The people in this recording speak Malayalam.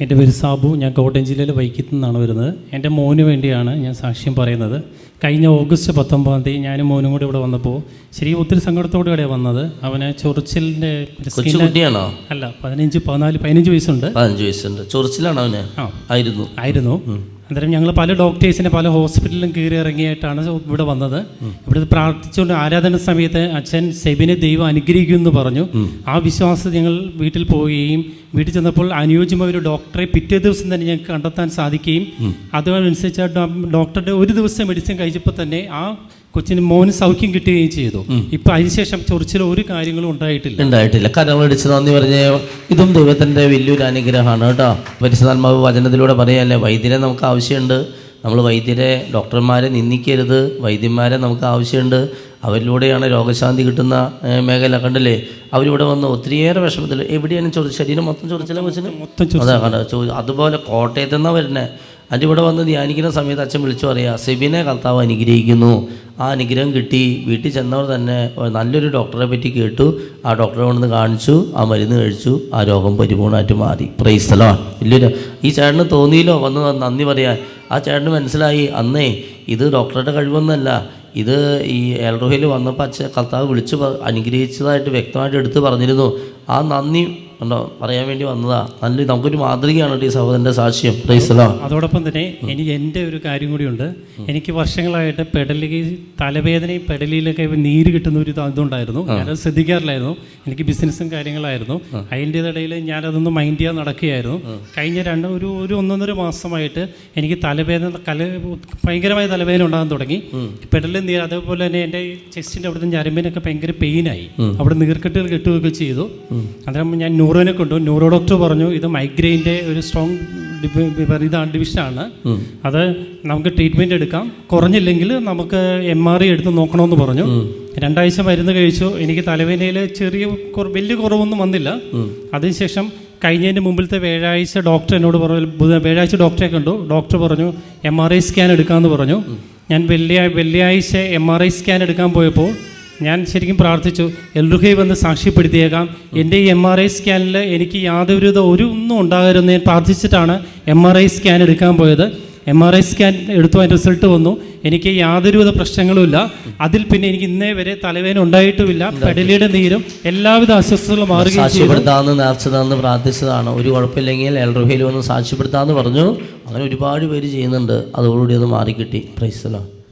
എന്റെ പേര് സാബു ഞാൻ കോട്ടയം ജില്ലയിലെ വൈക്കത്തു നിന്നാണ് വരുന്നത്. എന്റെ മോന് വേണ്ടിയാണ് ഞാൻ സാക്ഷ്യം പറയുന്നത്. കഴിഞ്ഞ ഓഗസ്റ്റ് പത്തൊമ്പതാം തീയതി ഞാനും മോനും കൂടി ഇവിടെ വന്നപ്പോൾ ശരി ഒത്തിരി സങ്കടത്തോടു കൂടെയാണ് വന്നത്. അവന് ചൊറിച്ചിലിന്റെ കൊച്ചുകുട്ടിയാണോ അല്ല പതിനഞ്ച് പതിനാല് പതിനഞ്ച് വയസ്സുണ്ട്. പതിനഞ്ച് വയസ്സുണ്ട്. ചൊറിച്ചിലാണ് അവന്? ആയിരുന്നു. ആയിരുന്നു. അന്നേരം ഞങ്ങൾ പല ഡോക്ടേഴ്സിനെ പല ഹോസ്പിറ്റലിലും കയറി ഇറങ്ങിയായിട്ടാണ് ഇവിടെ വന്നത്. ഇവിടെ പ്രാർത്ഥിച്ചുകൊണ്ട് ആരാധന സമയത്ത് അച്ഛൻ സെബിനെ ദൈവം അനുഗ്രഹിക്കും എന്ന് പറഞ്ഞു. ആ വിശ്വാസം ഞങ്ങൾ വീട്ടിൽ പോവുകയും വീട്ടിൽ ചെന്നപ്പോൾ അനുയോജ്യമായ ഒരു ഡോക്ടറെ പിറ്റേ ദിവസം തന്നെ ഞങ്ങൾക്ക് കണ്ടെത്താൻ സാധിക്കുകയും അതനുസരിച്ച് ഡോക്ടറുടെ ഒരു ദിവസം മെഡിസിൻ കഴിച്ചപ്പോൾ തന്നെ ആ കൊച്ചിന് മോന് സൗഖ്യം കിട്ടുകയും ചെയ്തു. ഇപ്പൊ അതിനുശേഷം ചൊറിച്ചിൽ ഒരു കാര്യങ്ങളും ഉണ്ടായിട്ടില്ല. ഉണ്ടായിട്ടില്ല. കരമടിച്ച് നന്ദി പറഞ്ഞ ഇതും ദൈവത്തിന്റെ വലിയൊരു അനുഗ്രഹമാണ് കേട്ടോ. പരിശുദ്ധാത്മാവ് വചനത്തിലൂടെ പറയാല്ലേ വൈദ്യനെ നമുക്ക് ആവശ്യമുണ്ട്. നമ്മൾ വൈദ്യരെ ഡോക്ടർമാരെ നിന്ദിക്കരുത്. വൈദ്യന്മാരെ നമുക്ക് ആവശ്യമുണ്ട്. അവരിലൂടെയാണ് രോഗശാന്തി കിട്ടുന്ന മേഖല കണ്ടില്ലേ? അവരിവിടെ വന്ന് ഒത്തിരിയേറെ വിഷമത്തിൽ എവിടെയാണ് ചോദിച്ചത് ശരീരം മൊത്തം ചൊറിച്ചില്ല കൊച്ചിന്? മൊത്തം അതാ കണ്ട അതുപോലെ കോട്ടയത്ത് നിന്നാണ് വരുന്നത് അതിന്റെ ഇവിടെ വന്ന് ധ്യാനിക്കുന്ന സമയത്ത് അച്ഛൻ വിളിച്ചു പറയാം സെബിനെ കർത്താവ് അനുഗ്രഹിക്കുന്നു. ആ അനുഗ്രഹം കിട്ടി. വീട്ടിൽ ചെന്നവർ തന്നെ നല്ലൊരു ഡോക്ടറെ പറ്റി കേട്ടു. ആ ഡോക്ടറെ കൊണ്ടുവന്ന് കാണിച്ചു. ആ മരുന്ന് കഴിച്ചു. ആ രോഗം പരിപൂർണമായിട്ട് മാറി. പ്രൈസ്തലോ ഇല്ലല്ലോ. ഈ ചേട്ടന് തോന്നിയില്ലോ വന്ന് നന്ദി പറയാൻ. ആ ചേട്ടന് മനസ്സിലായി അന്നേ ഇത് ഡോക്ടറുടെ കഴിവൊന്നുമല്ല ഇത് ഈ എൽറോഹിൽ വന്നപ്പോൾ അച്ഛൻ കർത്താവ് വിളിച്ച് അനുഗ്രഹിച്ചതായിട്ട് വ്യക്തമായിട്ട് എടുത്തു പറഞ്ഞിരുന്നു. ആ നന്ദി ഉണ്ടോ പറയാൻ വേണ്ടി വന്നതാ. നല്ല നമുക്കൊരു മാതൃകയാണ് ടീ ഈ സഹോദരന്റെ സാക്ഷ്യം. അതോടൊപ്പം തന്നെ എനിക്ക് എന്റെ ഒരു കാര്യം കൂടിയുണ്ട്. എനിക്ക് വർഷങ്ങളായിട്ട് പെടലിക്ക് തലവേദനയും പെടലിയിലൊക്കെ നീര് കിട്ടുന്ന ഒരു ഇത് ഇതുണ്ടായിരുന്നു ഞാനത് ശ്രദ്ധിക്കാറില്ലായിരുന്നു. എനിക്ക് ബിസിനസ്സും കാര്യങ്ങളായിരുന്നു. അതിന്റെ ഇടയിൽ ഞാനതൊന്ന് മൈൻഡ് ചെയ്യാൻ നടക്കുകയായിരുന്നു. കഴിഞ്ഞ രണ്ട് ഒരു ഒരു ഒന്നൊന്നര മാസമായിട്ട് എനിക്ക് തലവേദന കല ഭയങ്കരമായ തലവേദന ഉണ്ടാകാൻ തുടങ്ങി. പെടലിൽ നീര് അതേപോലെ തന്നെ എന്റെ ചെസ്റ്റിന്റെ അവിടുത്തെ ഞരമ്പിനൊക്കെ ഭയങ്കര പെയിനായി അവിടെ നീർക്കെട്ടുകൾ കെട്ടുകയൊക്കെ ചെയ്തു. അന്നേരം ഞാൻ ന്യൂറോനെ കൊണ്ടു ന്യൂറോ ഡോക്ടർ പറഞ്ഞു ഇത് മൈഗ്രെയിന്റെ ഒരു സ്ട്രോങ് ഇതാണ് ഡിവിഷനാണ് അത് നമുക്ക് ട്രീറ്റ്മെന്റ് എടുക്കാം. കുറഞ്ഞില്ലെങ്കിൽ നമുക്ക് എം ആർ ഐ എടുത്ത് നോക്കണമെന്ന് പറഞ്ഞു. രണ്ടാഴ്ച മരുന്ന് കഴിച്ചു. എനിക്ക് തലവേദനയിൽ ചെറിയ വലിയ കുറവൊന്നും വന്നില്ല. അതിനുശേഷം കഴിഞ്ഞതിന്റെ മുമ്പിലത്തെ വ്യാഴാഴ്ച ഡോക്ടർ എന്നോട് പറഞ്ഞു ബുധ- വ്യാഴാഴ്ച ഡോക്ടറെ കണ്ടു ഡോക്ടർ പറഞ്ഞു എം ആർ ഐ സ്കാൻ എടുക്കാമെന്ന് പറഞ്ഞു. ഞാൻ വെള്ളിയാ വെള്ളിയാഴ്ച എം ആർ ഐ സ്കാൻ എടുക്കാൻ പോയപ്പോൾ ഞാൻ ശരിക്കും പ്രാർത്ഥിച്ചു എൽറുഹൈ വന്ന് സാക്ഷ്യപ്പെടുത്തിയേക്കാം. എന്റെ ഈ എം ആർ ഐ സ്കാനിൽ എനിക്ക് യാതൊരുവിധ ഒരു ഒന്നും ഉണ്ടാകരുതെന്ന് ഞാൻ പ്രാർത്ഥിച്ചിട്ടാണ് എം ആർ ഐ സ്കാൻ എടുക്കാൻ പോയത്. എം ആർ ഐ സ്കാൻ എടുത്തു അതിന്റെ റിസൾട്ട് വന്നു. എനിക്ക് യാതൊരുവിധ പ്രശ്നങ്ങളുമില്ല. അതിൽ പിന്നെ എനിക്ക് ഇന്നേ വരെ തലവേദന ഉണ്ടായിട്ടുമില്ല. പെടലിയുടെ നീരും എല്ലാവിധ അസ്വസ്ഥതകളും മാറുകയും സാക്ഷ്യപ്പെടുത്താമെന്ന് നേർച്ചതാന്ന് പ്രാർത്ഥിച്ചതാണ്. ഒരു കുഴപ്പമില്ലെങ്കിൽ എൽറുഹയിൽ വന്ന് സാക്ഷ്യപ്പെടുത്താമെന്ന് പറഞ്ഞു. അങ്ങനെ ഒരുപാട് പേര് ചെയ്യുന്നുണ്ട്. അതോടുകൂടി അത് മാറിക്കിട്ടി. പ്രൈസലോ